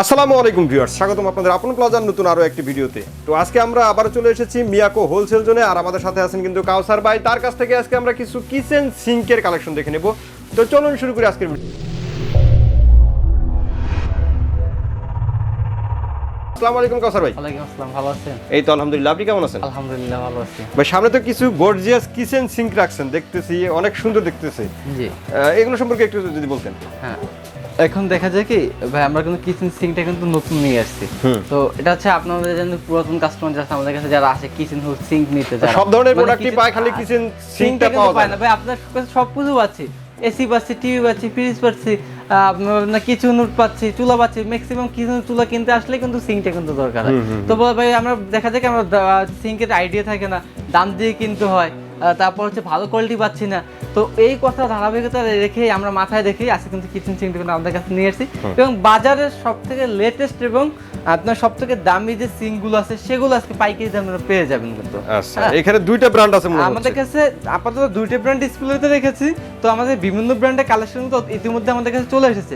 আসসালামু আলাইকুম ভিউয়ার্স স্বাগতম আপনাদের আপন প্লাজার নতুন আরও একটি ভিডিওতে। তো আজকে আমরা আবারও চলে এসেছি মিয়াকো হোলসেল জোনে আর আমাদের সাথে আছেন কিন্তু কাউসার ভাই। তার কাছ থেকে আজকে আমরা কিছু কিচেন সিঙ্কের কালেকশন দেখে নেব। তো চলুন শুরু করি আজকের ভিডিও। আসসালামু আলাইকুম কাউসার ভাই। ওয়ালাইকুম আসসালাম ভালো আছেন? এই তো আলহামদুলিল্লাহ আপনি কেমন আছেন? আলহামদুলিল্লাহ ভালো আছি। ভাই সামনে তো কিছু গর্জিয়াস কিচেন সিঙ্ক রাখছেন দেখতেছি অনেক সুন্দর দেখতেছি। জি। এগুলো সম্পর্কে একটু যদি বলতেন। হ্যাঁ এখন দেখা যায় কি ভাই আমরা কিন্তু কিচেন সিঙ্কটা কিন্তু নতুন নিয়ে আসছি। তো এটা হচ্ছে আপনাদের জন্য পুরাতন কাস্টমার যারা আমাদের কাছে যারা আসে কিচেন সিঙ্ক নিতে যারা সব ধরনের মানে প্রোডাক্টই পায় খালি কিচেন সিঙ্কটা পাওয়া যায় না। ভাই আপনার কাছে সব কিছু পাচ্ছি। এসি পাচ্ছি টিভি পাচ্ছি ফ্রিজ পাচ্ছি আহ, কিছু কিচেন পাচ্ছি চুলা পাচ্ছি। ম্যাক্সিমাম কিচেন চুলা কিনতে আসলে কিন্তু সিঙ্কটা কিন্তু দরকার হয়। তো ভাই আমরা দেখা যায় কি আমরা সিঙ্কের আইডিয়া থাকে না। দাম দিয়ে কিনতে হয়। তারপর হচ্ছে ভালো কোয়ালিটি পাচ্ছি না। তো এই কথা ধারাবাহিকতা রেখে আমরা মাথায় রেখেই আজকে কিন্তু কিচেন সিঙ্কটা কিন্তু আমাদের কাছে নিয়ে এসেছি। এবং বাজারের সব থেকে লেটেস্ট এবং আপনার সব থেকে দামি যে সিঙ্কগুলো আছে সেগুলো আজকে পাইকারি দামে পেয়ে যাবেন কিন্তু। আচ্ছা হ্যাঁ। এখানে দুইটা ব্র্যান্ড আছে আমাদের কাছে আপাতত দুইটা ব্র্যান্ড ডিসপ্লেতে রেখেছি। তো আমাদের বিভিন্ন ব্র্যান্ডের কালেকশন তো ইতিমধ্যে আমাদের কাছে চলে এসেছে।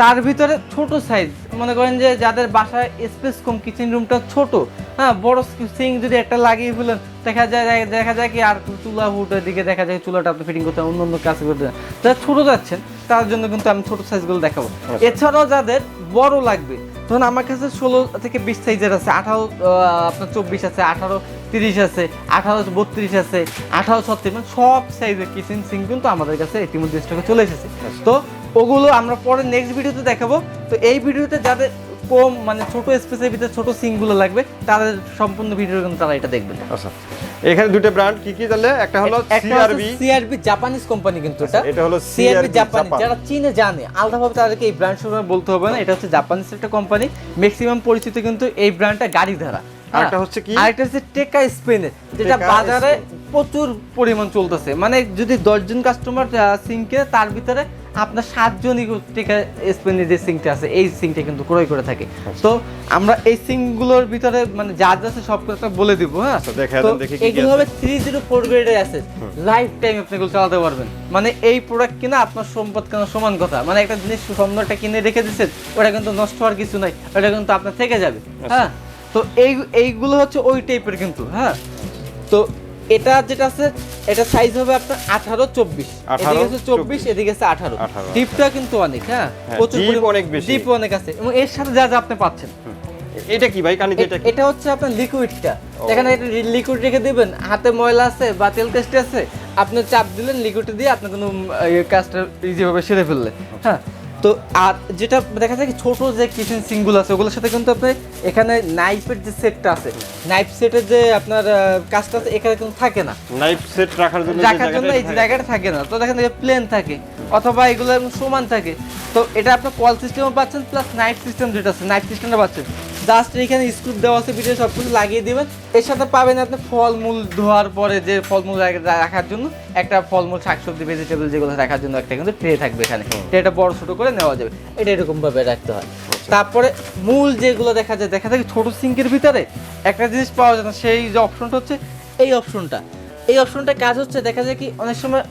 তার ভিতরে ছোট সাইজ মনে করেন যে যাদের বাসায় স্পেস কম কিচেন রুমটা ছোট হ্যাঁ বড় সিং যদি একটা লাগিয়ে ফেলেন দেখা যায় দেখা যায় কি আর চুলা হুটের দিকে দেখা যায় চুলাটা আপনি ফিটিং করতে অন্য অন্য কাজ করতে। যারা ছোট যাচ্ছেন তার জন্য কিন্তু আমি ছোট সাইজগুলো দেখাবো। এছাড়াও যাদের বড় লাগবে ধরুন আমার কাছে ষোলো থেকে বিশ সাইজের আছে আঠারো আপনার চব্বিশ আছে আঠারো তিরিশ আছে আঠারো বত্রিশ আছে আঠারো ছত্রিশ মানে সব সাইজের কিচেন সিং কিন্তু আমাদের কাছে ইতিমধ্যে স্টকে চলে এসেছে। তো ওগুলো আমরা পরে নেক্সট ভিডিওতে দেখাবো। তো এই ভিডিওতে যাদের কম মানে ছোট স্পেসের ভিতরে ছোট সিঙ্কগুলো লাগবে তাদের সম্পূর্ণ ভিডিও কিন্তু তারা এটা দেখবেন আচ্ছা। এখানে দুটো ব্র্যান্ড কি কি তাহলে একটা হলো সিআরবি সিআরবি জাপানিজ কোম্পানি কিন্তু এটা। এটা হলো সিআরবি জাপানি। যারা চীনে জানে আলাদাভাবে তাদেরকে এই ব্র্যান্ড সম্পর্কে বলতে হবে না। এটা হচ্ছে জাপানিজ একটা কোম্পানি ম্যাক্সিমাম পরিচিত কিন্তু এই ব্র্যান্ডটা গাড়ি ধারা আরেকটা হচ্ছে কি? আরেকটা হচ্ছে টেকা স্পেনের যেটা বাজারে প্রচুর পরিমাণ চলতেছে। মানে যদি দশজন কাস্টমার সিঙ্কে তার ভিতরে আপনার সাতজনই টেকা স্পেনের যে সিঙ্কটা আছে এই সিঙ্কটা কিন্তু ক্রয় করে থাকে। তো আমরা এই সিঙ্কগুলোর ভিতরে মানে যা যা আছে সব কথা বলে দিব হ্যাঁ? এগুলো হবে থ্রি জিরো ফোর গ্রেডের আছে। লাইফ টাইম আপনি এগুলো চালাতে পারবেন। মানে এই প্রোডাক্ট কিনা আপনার সম্পদ কেন সমান কথা? মানে একটা জিনিস সুন্দরটা কিনে রেখে দিচ্ছেন ওটা কিন্তু নষ্ট হওয়ার কিছু নাই ওটা কিন্তু আপনার থেকে যাবে আচ্ছা। হ্যাঁ? তো এই এইগুলো হচ্ছে ওই টাইপের কিন্তু হ্যাঁ? তো এটা যেটা আছে এটা সাইজ হবে আপনার আঠারো চব্বিশ। এদিকে আছে চব্বিশ এদিকে আছে আঠারো। 18 ডিপটা কিন্তু অনেক হ্যাঁ? হ্যাঁ, প্রচুর অনেক বেশি। deep অনেক আছে। এবং এর সাথে যা যা আপনি পাচ্ছেন। এটা কি ভাই কানিতে এটা এটা হচ্ছে আপনার লিকুইডটা এখানে এটা লিকুইড রেখে দিবেন। হাতে ময়লা আছে বা তেল টেস্ট আছে আপনি চাপ দিলেন লিকুইড দিয়ে আপনি কোনো কাজটা ইজিভাবে সেরে ফেললেন। হ্যাঁ? তো আর যেটা দেখা যায় কি ছোট যে কিচেন সিঙ্গুল আছে ওগুলোর সাথে কিন্তু আপনি এখানে নাইফের যে সেটটা আছে নাইফ সেটের যে আপনার কাজটা আছে এখানে কিন্তু থাকে না। নাইফ সেট রাখার জন্য রাখার জন্য এই জায়গাটা জায়গাটা থাকে না। তো দেখেন প্লেন থাকে অথবা এগুলো সমান থাকে। তো এটা আপনার কল সিস্টেমও পাচ্ছেন প্লাস নাইফ সিস্টেম যেটা আছে নাইফ সিস্টেমটা পাচ্ছেন। জাস্ট এখানে স্ক্রুপ দেওয়া আছে ভিডিও সব কিছু লাগিয়ে দেবেন। এর সাথে পাবেন আপনি ফলমূল ধোয়ার পরে যে ফলমূল রাখার জন্য একটা ফলমূল শাকসবজি ভেজিটেবল যেগুলো রাখার জন্য একটা কিন্তু ট্রে থাকবে এখানে। এটা বড় ছোট করে নেওয়া যাবে। এটা এরকমভাবে রাখতে হয়। তারপরে মূল যেগুলো দেখা যায় দেখা যায় ছোট সিঙ্কের ভিতরে একটা জিনিস পাওয়া যায় না সেই যে অপশনটা হচ্ছে এই অপশনটা এই অপশনটা কাজ হচ্ছে দেখা যায় কি অনেক সময়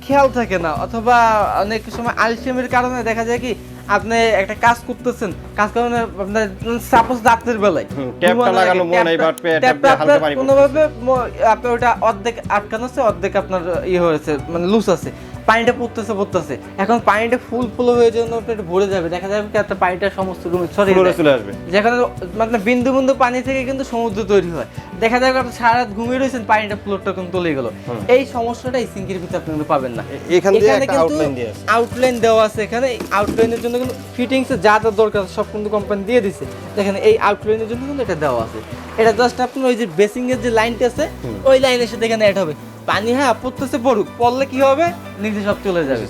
খেয়াল থাকে না অথবা অনেক সময় আলসেমের কারণে দেখা যায় কি আপনি একটা কাজ করতেছেন কাজ কারণে আপনার সাপোজ রাতের বেলায় ট্যাপটা লাগানো মনে হয়, ট্যাপটা- হালকা পানি। কোনোভাবে আপনার ওটা অর্ধেক আটকানো আছে অর্ধেক আপনার ইয়ে হয়েছে মানে লুজ আছে পানিটা পড়তেছে পড়তেছে। এখন পানিটা ফুল ফুল হয়ে জন্য আপনার ভরে যাবে। দেখা যাবে কি আপনার পানিটা সমস্ত রুমে ছড়িয়ে চলে আসবে। যেখানে মানে বিন্দু বিন্দু পানি থেকে কিন্তু সমুদ্র তৈরি হয়। দেখা যাবে আপনি সারা রাত ঘুমিয়ে রয়েছেন পানিটা ফ্লোরটা কিন্তু তলে গেল। এই সমস্যাটা এই সিঙ্কের ভিতরে আপনি কিন্তু পাবেন না। এখান একটা কিন্তু। আউটলাইন দেওয়া আছে এখানে। আউটলাইনের জন্য কিন্তু ফিটিংস যা যা দরকার সব কিন্তু কোম্পানি দিয়ে দিছে। দেখেন এই আউটলাইনের জন্য কিন্তু এটা দেওয়া আছে। এটা জাস্ট আপনার ওই যে বেসিং এর যে লাইনটা আছে ওই লাইনের সাথে এখানে অ্যাড হবে। পানি হ্যাঁ পড়তেছে পড়ুক পড়লে কি হবে? নিজে সব চলে যাবে।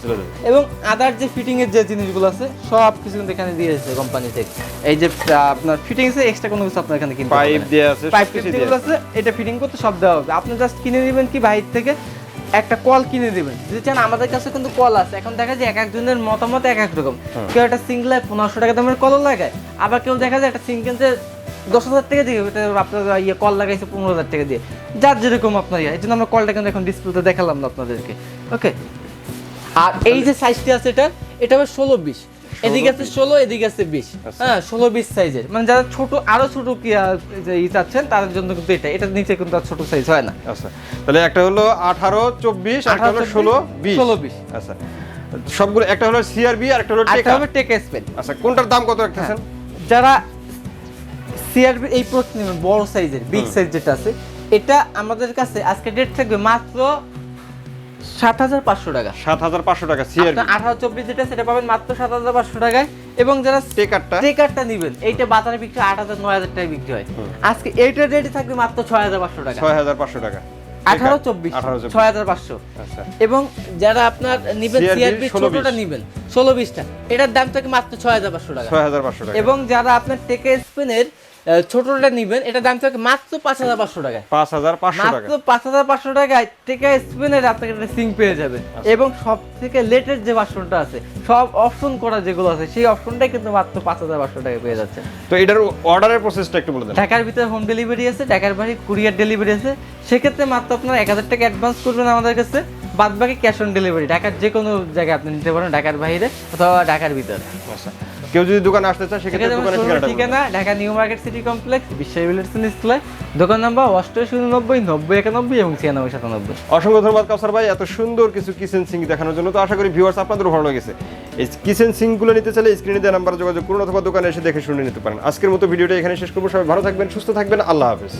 এবং আদার যে ফিটিং এর যে জিনিসগুলো আছে সব কিছু কিন্তু এখানে দিয়ে দিয়েছে কোম্পানি থেকে। এই যে আপনার ফিটিং এ এক্সট্রা কোনো কিছু আপনার এখানে কিনতে পাইপ দেয়া আছে পাইপ যেগুলো আছে। এটা ফিটিং করতে সব দেওয়া হবে। আপনি জাস্ট কিনে নেবেন কি বাইরে থেকে? একটা কল কিনে দিবেন। যদি চান আমাদের কাছে কিন্তু কল আছে। এখন দেখা যায় এক একজনের মতামত এক এক রকম। কেউ একটা সিঙ্গেল পনেরোশো টাকা দামের কল লাগায়। আবার কেউ দেখা যায় একটা সিঙ্গেল যে দশ হাজার টাকা দিয়ে আপনার ইয়ে কল লাগাইছে পনেরো হাজার টাকা দিয়ে। যার যেরকম আপনার ইয়ে এই জন্য আমরা কলটা কিন্তু এখন ডিসপ্লেতে দেখালাম না আপনাদেরকে। ওকে আর এই যে সাইজটি আছে এটা এটা হবে ষোলো বিশ। এদিকে আছে ষোলো এদিকে আছে বিশ। আচ্ছা। হ্যাঁ ষোলো বিশ সাইজের মানে যারা ছোট আরও ছোট কি ই চাচ্ছেন তাদের জন্য কিন্তু এটা। এটার নিচে কিন্তু আর ছোট সাইজ হয় না। আচ্ছা তাহলে একটা হলো আঠারো চব্বিশ একটা হলো ষোলো বিশ। 16, 20 আচ্ছা সবগুলো একটা হলো সিআরবি আর একটা হলো টেকা হবে টেক স্পেন আচ্ছা কোনটার দাম কত রাখতেছেন? যারা সিআরবি এই প্রোচ নেবেন বড় সাইজের বিগ সাইজ যেটা আছে এটা আমাদের কাছে আজকে ডেট থাকবে মাত্র সাত হাজার পাঁচশো টাকা। সাত হাজার পাঁচশো টাকা আঠারো চব্বিশ যেটা সেটা পাবেন মাত্র সাত হাজার পাঁচশো টাকায়। এবং যারা টেকারটা? টেকারটা নিবেন এইটা বাজারে বিক্রি আট হাজার নয় হাজার টাকায় বিক্রি হয়। আজকে এইটার রেটে থাকবে মাত্র ছয় হাজার পাঁচশো টাকা। ছয় হাজার পাঁচশো টাকা। আঠারো চব্বিশ ছয় হাজার পাঁচশো। আচ্ছা। এবং যারা আপনার নিবেন ছোটটা নিবেন ষোলো বিশটা। এটার দাম থাকে মাত্র ছয় হাজার পাঁচশো টাকা। ছয় হাজার পাঁচশো টাকা। এবং যারা আপনার টেকে স্পেনের ছোটটা নিবেন এটা দাম থাকে মাত্র পাঁচ হাজার পাঁচশো টাকায়। পাঁচ হাজার পাঁচশো মাত্র পাঁচ হাজার পাঁচশো টাকায় টেকা স্পেনের আপনাকে একটা সিং পেয়ে যাবে আচ্ছা। এবং সব থেকে লেটেস্ট যে ভার্সনটা আছে সব অপশন করা যেগুলো আছে সেই অপশনটাই কিন্তু মাত্র পাঁচ হাজার পাঁচশো টাকায় পেয়ে যাচ্ছে তো এটার অর্ডারের প্রসেসটা একটু বলে দেন। ঢাকার ভিতরে হোম ডেলিভারি আছে ঢাকার বাইরে কুরিয়ার ডেলিভারি আছে। সেক্ষেত্রে মাত্র আপনার এক হাজার টাকা অ্যাডভান্স করবেন আমাদের কাছে। বাদ বাকি ক্যাশ অন ডেলিভারি ঢাকার যে কোনো জায়গায় আপনি নিতে পারেন ঢাকার বাইরে অথবা ঢাকার ভিতরে। আচ্ছা। কেউ যদি দোকানে আসতে চায় সেক্ষেত্রে দোকানের ঠিকানাটা ঠিকানা Dhaka New Market city complex বিশ্ববিদ্যালয় স্কুলে দোকান নাম্বার অষ্টআশি উননব্বই নব্বই একানব্বই এবং ছিয়ানব্বই সাতানব্বই। অসংখ্য ধন্যবাদ কাউসার ভাই এত সুন্দর কিছু কিচেন সিং দেখানোর জন্য। তো আশা করি ভিউয়ার্স আপনাদের ভালো লেগেছে। এই কিচেন সিঙ্কগুলো নিতে চাইলে স্ক্রিনে দেওয়া নাম্বারে যোগাযোগ করুন অথবা দোকানে এসে দেখে শুনে নিতে পারেন। আজকের মতো ভিডিওটা এখানে শেষ করব। সবাই ভালো থাকবেন সুস্থ থাকবেন। আল্লাহ হাফেজ।